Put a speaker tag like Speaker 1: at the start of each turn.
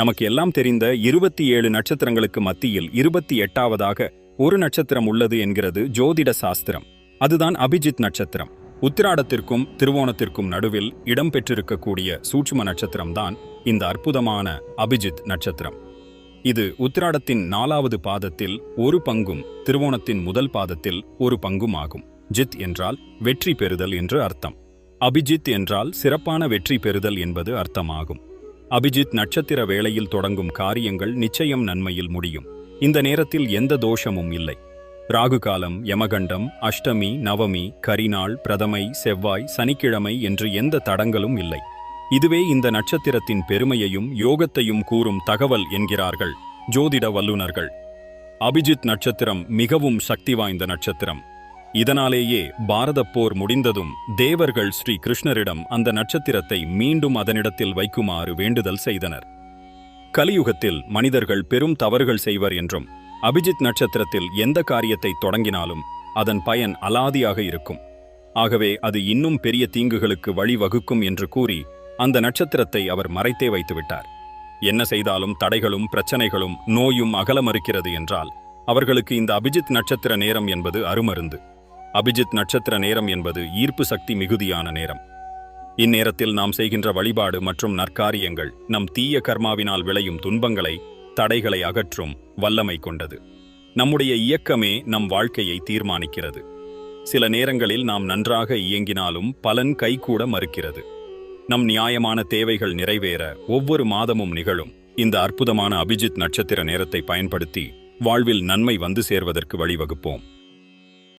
Speaker 1: நமக்கு எல்லாம் தெரிந்த இருபத்தி ஏழு நட்சத்திரங்களுக்கு மத்தியில் இருபத்தி எட்டாவதாக ஒரு நட்சத்திரம் உள்ளது என்கிறது ஜோதிட சாஸ்திரம். அதுதான் அபிஜித் நட்சத்திரம். உத்திராடத்திற்கும் திருவோணத்திற்கும் நடுவில் இடம்பெற்றிருக்கக்கூடிய சூட்சும நட்சத்திரம்தான் இந்த அற்புதமான அபிஜித் நட்சத்திரம். இது உத்திராடத்தின் நாலாவது பாதத்தில் ஒரு பங்கும் திருவோணத்தின் முதல் பாதத்தில் ஒரு பங்கும் ஆகும் ஜித் என்றால் வெற்றி பெறுதல் என்று அர்த்தம். அபிஜித் என்றால் சிறப்பான வெற்றி பெறுதல் என்பது அர்த்தமாகும். அபிஜித் நட்சத்திர வேளையில் தொடங்கும் காரியங்கள் நிச்சயம் நன்மையில் முடியும். இந்த நேரத்தில் எந்த தோஷமும் இல்லை. ராகு காலம் யமகண்டம் அஷ்டமி நவமி கரிநாள் பிரதமை செவ்வாய் சனிக்கிழமை என்று எந்த தடங்களும் இல்லை. இதுவே இந்த நட்சத்திரத்தின் பெருமையையும் யோகத்தையும் கூறும் தகவல் என்கிறார்கள் ஜோதிட வல்லுனர்கள் அபிஜித் நட்சத்திரம் மிகவும் சக்தி வாய்ந்த நட்சத்திரம். இதனாலேயே பாரதப் போர் முடிந்ததும் தேவர்கள் ஸ்ரீ கிருஷ்ணரிடம் அந்த நட்சத்திரத்தை மீண்டும் அதனிடத்தில் வைக்குமாறு வேண்டுதல் செய்தனர். கலியுகத்தில் மனிதர்கள் பெரும் தவறுகள் செய்வர் என்றும் அபிஜித் நட்சத்திரத்தில் எந்த காரியத்தை தொடங்கினாலும் அதன் பயன் அலாதியாக இருக்கும். ஆகவே அது இன்னும் பெரிய தீங்குகளுக்கு வழிவகுக்கும் என்று கூறி அந்த நட்சத்திரத்தை அவர் மறைத்தே வைத்துவிட்டார். என்ன செய்தாலும் தடைகளும் பிரச்சனைகளும் நோயும் அகல மறுக்கிறது என்றால் அவர்களுக்கு இந்த அபிஜித் நட்சத்திர நேரம் என்பது அருமருந்து. அபிஜித் நட்சத்திர நேரம் என்பது ஈர்ப்பு சக்தி மிகுதியான நேரம். இந்நேரத்தில் நாம் செய்கின்ற வழிபாடு மற்றும் நற்காரியங்கள் நம் தீய கர்மாவினால் விளையும் துன்பங்களை தடைகளை அகற்றும் வல்லமை கொண்டது. நம்முடைய இயக்கமே நம் வாழ்க்கையை தீர்மானிக்கிறது. சில நேரங்களில் நாம் நன்றாக இயங்கினாலும் பலன் கைகூட மறுக்கிறது. நம் நியாயமான தேவைகள் நிறைவேற ஒவ்வொரு மாதமும் நிகழும். இந்த அற்புதமான அபிஜித் நட்சத்திர நேரத்தை பயன்படுத்தி வாழ்வில் நன்மை வந்து சேர்வதற்கு வழிவகுப்போம்.